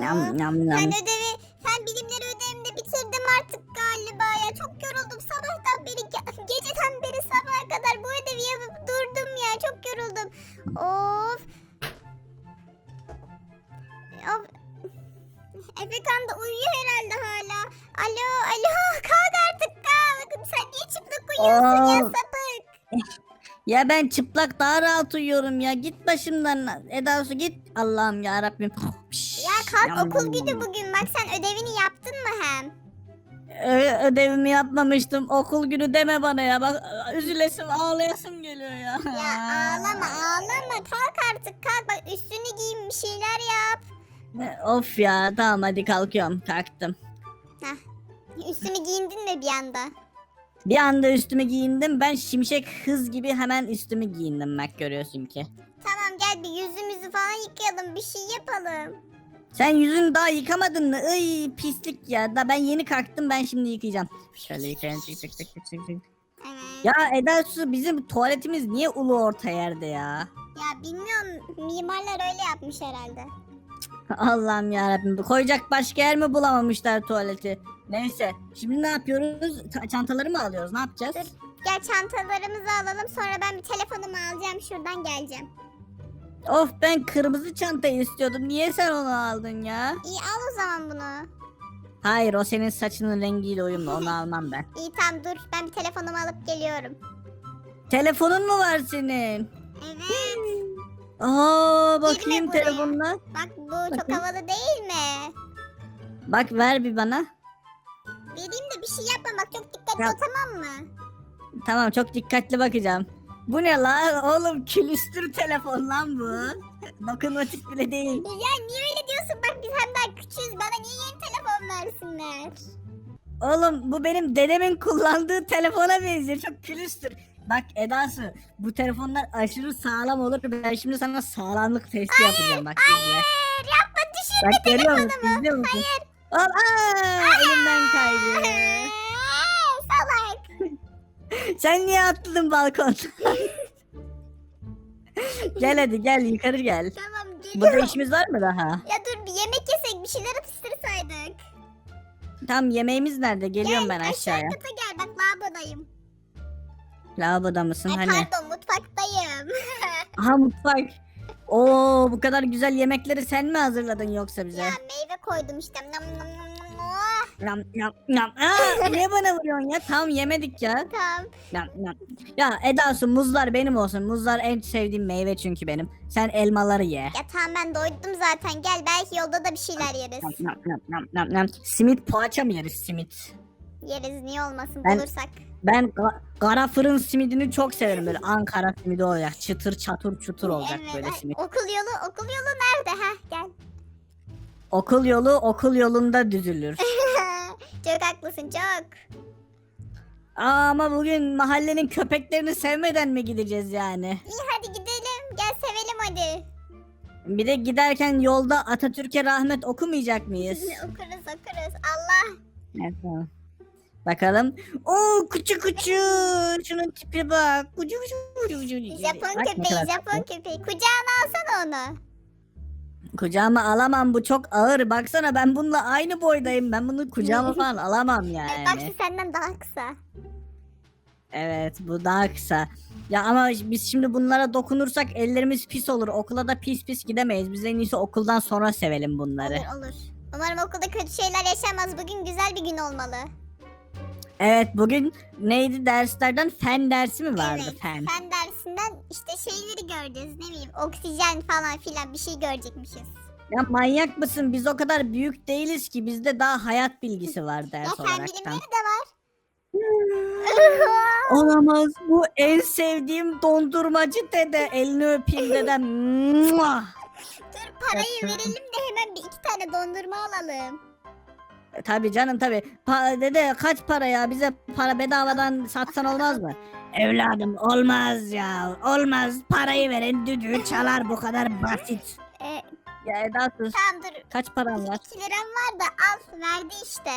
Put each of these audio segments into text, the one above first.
Nam nam nam. Sen ödevi, sen bilimleri ödevimde bitirdim artık galiba ya. Çok yoruldum sabahtan beri, ge- geceden beri sabaha kadar bu ödevi yapıp durdum ya. Çok yoruldum. Of. Of. Efekan da uyuyor herhalde hala. Alo, alo. Kalk artık kalk. Sen niye çıplak uyuyorsun ya Of. sapık? Ya ben çıplak daha rahat uyuyorum ya. Git başımdan. Eda Su git. Allah'ım ya Rabbim. Kalk okul günü bugün. Bak sen ödevini yaptın mı hem? Ö- ödevimi yapmamıştım. Okul günü deme bana ya. Bak üzülesim ağlayasım geliyor ya. Ya ağlama ağlama kalk artık kalk bak üstünü giyin bir şeyler yap. Of ya tamam hadi kalkıyorum. Kalktım. Üstünü giyindin mi bir anda? Bir anda üstümü giyindim. Ben şimşek hız gibi hemen üstümü giyindim bak görüyorsun ki. Tamam gel bir yüzümüzü falan yıkayalım bir şey yapalım. Sen yüzünü daha yıkamadın mı? Iy pislik ya. Da ben yeni kalktım ben şimdi yıkayacağım. Şöyle yıkayalım. Tık tık tık tık. Evet. Ya Eda Su bizim tuvaletimiz niye ulu orta yerde ya? Ya bilmiyorum mimarlar öyle yapmış herhalde. Allah'ım yarabbim. Koyacak başka yer mi bulamamışlar tuvaleti? Neyse. Şimdi ne yapıyoruz? Ta- çantaları mı alıyoruz? Ne yapacağız? Gel çantalarımızı alalım sonra ben bir telefonumu alacağım şuradan geleceğim. Of ben kırmızı çantayı istiyordum. Niye sen onu aldın ya? İyi al o zaman bunu. Hayır o senin saçının rengiyle uyumlu. Onu almam ben. İyi tamam dur ben bir telefonumu alıp geliyorum. Telefonun mu var senin? Evet. Aa bakayım buraya. telefonuna. Bak bu çok Bakayım. havalı değil mi? Bak ver bir bana. Vereyim de bir şey yapma bak çok dikkatli ol tamam mı? Tamam çok dikkatli bakacağım. Bu ne lan? Oğlum külüstür telefon lan bu. Dokunmatik bile değil. Ya niye öyle diyorsun bak biz hem daha küçüğüz bana niye yeni telefon versinler? Oğlum bu benim dedemin kullandığı telefona benziyor. Çok külüstür. Bak Edası bu telefonlar aşırı sağlam olur. Ben şimdi sana sağlamlık testi yapacağım bak izle. Hayır yapma düşürme Bak musun? telefonumu. İzliyor musun? Hayır. Aa, elimden kaydı. Sen niye atladın balkon? gel hadi gel yukarı gel. Tamam Burada geliyorum. işimiz var mı daha? Ya dur bir yemek yesek bir şeyler atıştırsaydık. Tam yemeğimiz nerede? Geliyorum gel, ben aşağıya. Aşağı kata gel bak lavabodayım. Lavaboda mısın? Ay Hani? pardon mutfaktayım. Aha mutfak. Oo bu kadar güzel yemekleri sen mi hazırladın yoksa bize? ya meyve koydum işte. Nam nam nam nam. Nam nam. Aa, niye bana vuruyorsun ya? Tamam yemedik ya. Tamam. Nam nam. Ya Eda'su muzlar benim olsun. Muzlar en sevdiğim meyve çünkü benim. Sen elmaları ye. Ya tamam ben doydum zaten. Gel belki yolda da bir şeyler yeriz. Nam nam nam nam nam nam. Simit poğaça mı yeriz simit? Yeriz niye olmasın Ben- bulursak. Ben ga- kara fırın simidini çok severim böyle Ankara simidi olacak. Çıtır çatır çutur olacak böyle ay, simit. okul yolu okul yolu nerede ha gel. Okul yolu okul yolunda düzülür. çok haklısın çok. Aa, ama bugün mahallenin köpeklerini sevmeden mi gideceğiz yani? İyi hadi gidelim. Gel sevelim hadi. Bir de giderken yolda Atatürk'e rahmet okumayacak mıyız? okuruz okuruz. Allah. Evet, tamam. Bakalım. Oo kuçu kuçu. Şunun tipi bak. Kuçu kuçu kuçu kuçu. Japon Bak ne köpeği kadar Japon köpeği. Kucağına alsana onu. Kucağıma alamam bu çok ağır. Baksana ben bununla aynı boydayım. Ben bunu kucağıma falan alamam Bak yani. şu senden daha kısa. Evet bu daha kısa. Ya ama biz şimdi bunlara dokunursak ellerimiz pis olur. Okula da pis pis gidemeyiz. Biz en iyisi okuldan sonra sevelim bunları. Olur olur. Umarım okulda kötü şeyler yaşamaz. Bugün güzel bir gün olmalı. Evet bugün neydi derslerden fen dersi mi vardı evet. fen? Fen dersinden işte şeyleri göreceğiz. Ne bileyim oksijen falan filan bir şey görecekmişiz. Ya manyak mısın? Biz o kadar büyük değiliz ki bizde daha hayat bilgisi var Ya ders fen olaraktan. bilimleri de var. Olamaz. Bu en sevdiğim dondurmacı dede. Elini öpeyim dedem. Mua! Dur parayı verelim de hemen bir iki tane dondurma alalım. E, Tabii canım tabii. Pa- dede kaç para ya? Bize para bedavadan satsan olmaz mı? Evladım olmaz ya. Olmaz. Parayı verin düdüğü çalar bu kadar basit. Ee, Ya Eda sus. tamam dur. Kaç paran var? 2 liram var da al verdi işte.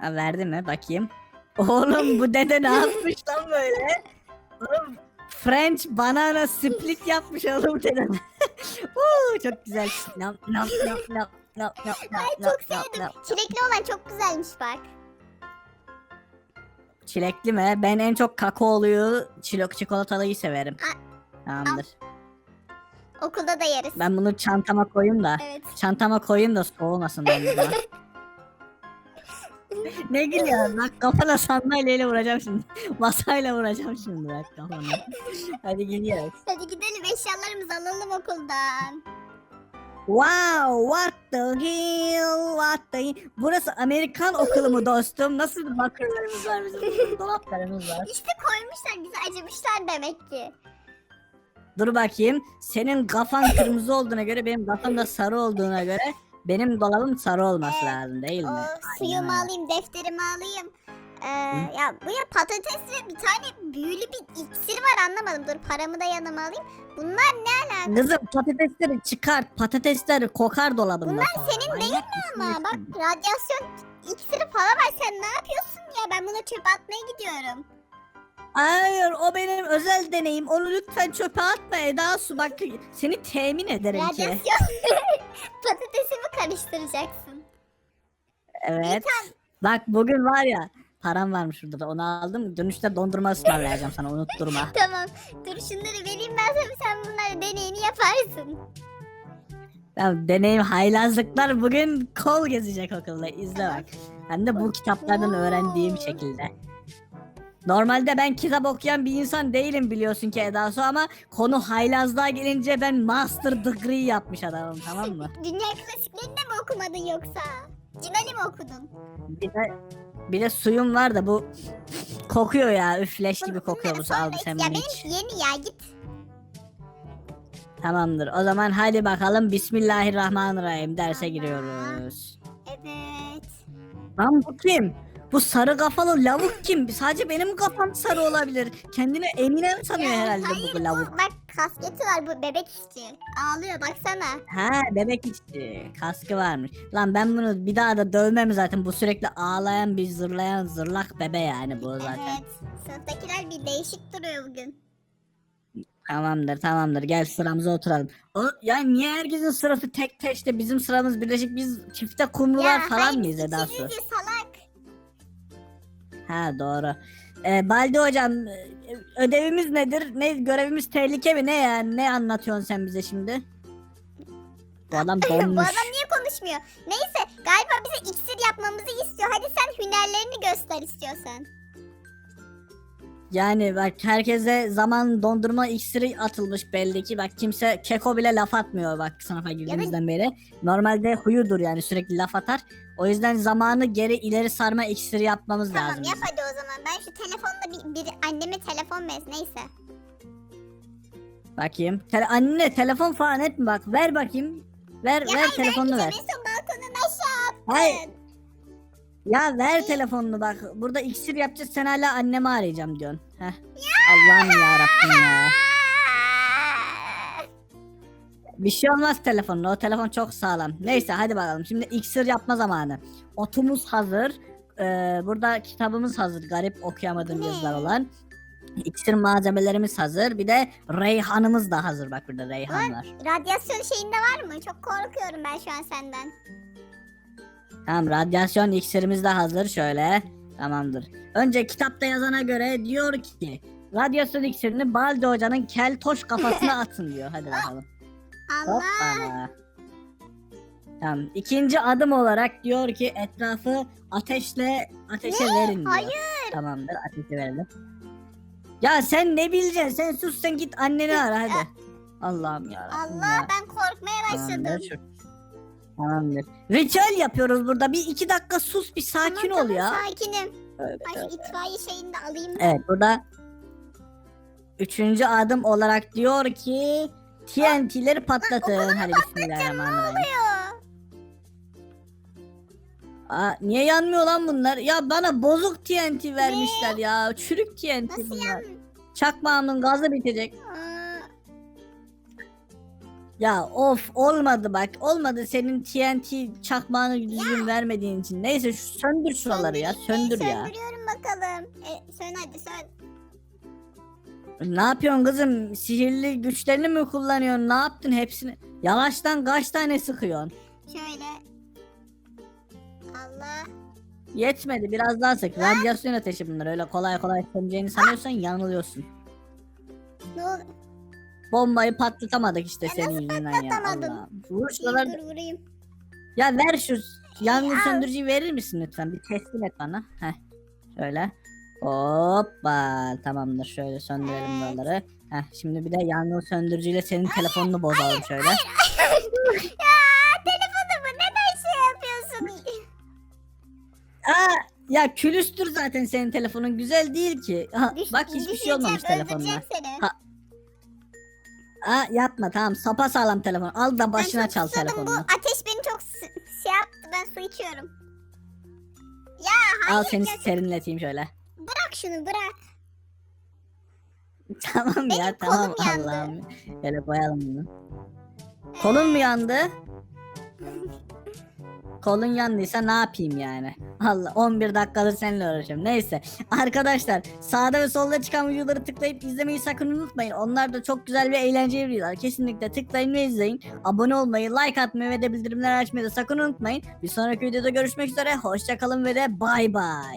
Ha, verdi mi? Bakayım. Oğlum bu dede ne yapmış lan böyle? Oğlum French banana split yapmış oğlum dede. Oo, çok güzel. Nam nam nam nam nam nam Ay nam, çok nam, sevdim. nam. Çilekli olan çok güzelmiş bak. Çilekli mi? Ben en çok kakaoluyu, çilek çikolatalıyı severim. Tamamdır. Okulda da yeriz. Ben bunu çantama koyayım da. Evet. Çantama koyayım da soğumasın omzuma. ne gülüyorsun? Bak kafana sandalyeyle vuracağım şimdi. Masayla vuracağım şimdi bak kafana. Hadi gidiyoruz. Hadi gidelim eşyalarımızı alalım okuldan. Wow, what the hell, what the Burası Amerikan okulu mu dostum? Nasıl bakırlarımız var bizim? Dolaplarımız var. İşte koymuşlar bize acımışlar demek ki. Dur bakayım. Senin kafan kırmızı olduğuna göre benim kafam da sarı olduğuna göre benim dolabım sarı olması Evet. lazım değil mi? O Aynen suyumu öyle. alayım, defterimi alayım. Ee, ya bu ya patates ve bir tane büyülü bir iksir var anlamadım. Dur paramı da yanıma alayım. Bunlar ne alaka? Kızım patatesleri çıkart. Patatesler kokar dolabında. Bunlar sonra. senin Manyak değil mısın Ama bak radyasyon iksiri falan var. Sen ne yapıyorsun ya? Ben bunu çöpe atmaya gidiyorum. Hayır o benim özel deneyim. Onu lütfen çöpe atma Eda Su. Bak seni temin ederim ki. Radyasyon patatesimi karıştıracaksın. Evet. Bak bugün var ya param varmış şurada da onu aldım. Dönüşte dondurma ısmarlayacağım sana unutturma. Tamam. Dur şunları vereyim ben sana. Sen bunları deneyini yaparsın. Ya deneyim haylazlıklar bugün kol gezecek okulda. İzle bak. Hem de bu kitaplardan öğrendiğim şekilde. Normalde ben kitap okuyan bir insan değilim biliyorsun ki Eda Su ama konu haylazlığa gelince ben master degree yapmış adamım tamam mı? Dünya klasiklerini de mi okumadın yoksa? Cinali mi okudun? De, bir de suyum var da bu kokuyor ya üfleş gibi kokuyor bu Bunları al sonra sen iç. Ya bunu iç. benim yeni ya git. Tamamdır o zaman hadi bakalım Bismillahirrahmanirrahim derse giriyoruz. Evet. Lan bu kim? Bu sarı kafalı lavuk kim? Sadece benim kafam sarı olabilir. Kendini Emine mi sanıyor Ya, herhalde hayır, bu lavuk? Bak kasketi var bu bebek işçi. Ağlıyor baksana. Ha bebek işçi. Kaskı varmış. Lan ben bunu bir daha da dövmem zaten. Bu sürekli ağlayan bir zırlayan zırlak bebe yani bu zaten. Evet. Sınıftakiler bir değişik duruyor bugün. Tamamdır tamamdır gel sıramıza oturalım. O, ya niye herkesin sırası tek de bizim sıramız birleşik biz çifte kumrular falan hayır, mıyız Eda Su? ikiniz de salak. Ha doğru. Ee, Baldi hocam e, ödevimiz nedir? Ne görevimiz tehlike mi? Ne yani? Ne anlatıyorsun sen bize şimdi? Bu adam Bu donmuş. adam niye konuşmuyor? Neyse galiba bize iksir yapmamızı istiyor. Hadi sen hünerlerini göster istiyorsan. Yani bak herkese zaman dondurma iksiri atılmış belli ki. Bak kimse keko bile laf atmıyor bak sınıfa girdiğimizden beri. Normalde huyudur yani sürekli laf atar. O yüzden zamanı geri ileri sarma iksiri yapmamız Tamam lazım. yap hadi. Ben şu telefonda bir, bir anneme telefon mes neyse. Bakayım. Tele anne telefon falan etme bak. Ver bakayım. Ver Ya ver hayır telefonunu ver. En son balkonun aşağı attın. Hayır. Ya ver telefonunu bak. Burada iksir yapacağız sen hala annemi arayacağım diyorsun. Heh. Allah'ım yarabbim ya. Bir şey olmaz telefonla. O telefon çok sağlam. Neyse hadi bakalım. Şimdi iksir yapma zamanı. Otumuz hazır. Ee, burada kitabımız hazır. Garip okuyamadığım yazılar olan. İksir malzemelerimiz hazır. Bir de reyhanımız da hazır. Bak burada reyhan var. Radyasyon şeyinde var mı? Çok korkuyorum ben şu an senden. Tamam radyasyon iksirimiz de hazır şöyle. Tamamdır. Önce kitapta yazana göre diyor ki radyasyon iksirini Baldi hocanın keltoş kafasına atın diyor. Hadi bakalım. Allah. Hoppa. Tamam. İkinci adım olarak diyor ki etrafı ateşle ateşe verin diyor. Hayır. Tamamdır ateşe verelim. Ya sen ne bileceksin? Sen sus sen git anneni ara hadi. Allah'ım ya. Allah ben korkmaya başladım. Tamamdır. Tamamdır. Ritüel yapıyoruz burada. Bir iki dakika sus bir sakin Tamam, ol ya. tamam, Sakinim. Tövbe Ay tövbe. itfaiye şeyini de alayım. Evet burada üçüncü adım olarak diyor ki TNT'leri patlatın. Hadi bismillahirrahmanirrahim. Oluyor. Aa, niye yanmıyor lan bunlar? Ya bana bozuk TNT vermişler ya. Çürük TNT Nasıl bunlar. yan? Çakmağımın gazı bitecek. Aa, Ya of olmadı bak. Olmadı senin TNT çakmağını düzgün vermediğin için. Neyse şu söndür şuraları ya. söndüreyim mi? Söndür ya. Söndürüyorum bakalım. E, sön hadi sön. Ne yapıyorsun kızım? Sihirli güçlerini mi kullanıyorsun? Ne yaptın hepsini? Yavaştan kaç tane sıkıyorsun? Şöyle. Allah. Yetmedi biraz daha sık. Radyasyon ateşi bunlar. Öyle kolay kolay söneceğini sanıyorsan yanılıyorsun. Ne oldu? Bombayı patlatamadık işte senin yüzünden ya. patlatamadın? Allah'ım. Dur vurayım. Ya ver şu yangın Ya. söndürücüyü verir misin lütfen? Bir teslim et bana. Heh. Şöyle. Hoppa. Tamamdır. Şöyle söndürelim Evet. buraları. Heh. Şimdi bir de yangın söndürücüyle senin telefonunu bozalım şöyle. ya ya külüstür zaten senin telefonun. Güzel değil ki. Ha, Düş- bak hiçbir şey olmamış telefonuna. öldüreceğim seni. Ha, Aa, yapma tamam. Sapa sağlam telefon. Al da başına ben çok çal susadım, telefonunu. Bu ateş beni çok sı- şey yaptı ben su içiyorum. Ya hayır Al seni ya, serinleteyim şöyle. bırak şunu bırak. Tamam ya Benim tamam kolum yandı. Allah'ım. Şöyle koyalım bunu. Kolun mu yandı? Kolun yandıysa ne yapayım yani? Allah 11 dakikadır seninle uğraşıyorum. Neyse arkadaşlar sağda ve solda çıkan videoları tıklayıp izlemeyi sakın unutmayın. Onlar da çok güzel ve eğlenceli videolar. Kesinlikle tıklayın ve izleyin. Abone olmayı, like atmayı ve de bildirimleri açmayı da sakın unutmayın. Bir sonraki videoda görüşmek üzere. Hoşçakalın ve de bay bay.